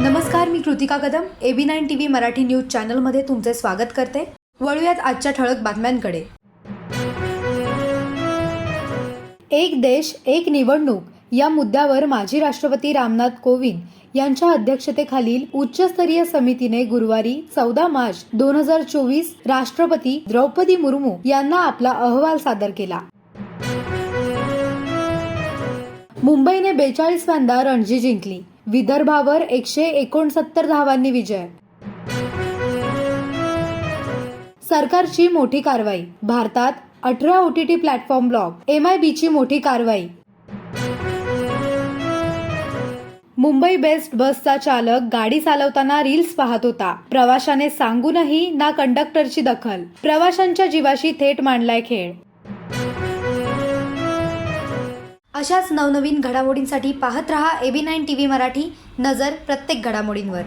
नमस्कार मी Kritika Kadam. A B nine T V Marathi news चॅनलमध्ये तुमचे स्वागत करते. वळूयात आजच्या ठळक बातम्यांकडे. एक देश एक निवडणूक या मुद्द्यावर माजी राष्ट्रपती रामनाथ कोविंद यांच्या अध्यक्षतेखालील उच्चस्तरीय समितीने गुरुवारी चौदा मार्च दोन हजार चोवीस राष्ट्रपती द्रौपदी मुर्मू यांना आपला अहवाल सादर केला. मुंबईने बेचाळीसव्यांदा रणजी जिंकली. विदर्भावर एकशे एकोणसत्तर धावांनी विजय. सरकारची मोठी कारवाई. भारतात अठरा O T T platform block M I बीची मोठी कारवाई. मुंबई बेस्ट बसचा चालक गाडी चालवताना रील्स पाहत होता. प्रवाशाने सांगूनही ना कंडक्टरची दखल. प्रवाशांच्या जीवाशी थेट मांडलाय खेळ. अशाच नवनवीन घडामोडींसाठी पाहत रहा A B nine T V Marathi नजर प्रत्येक घडामोडींवर.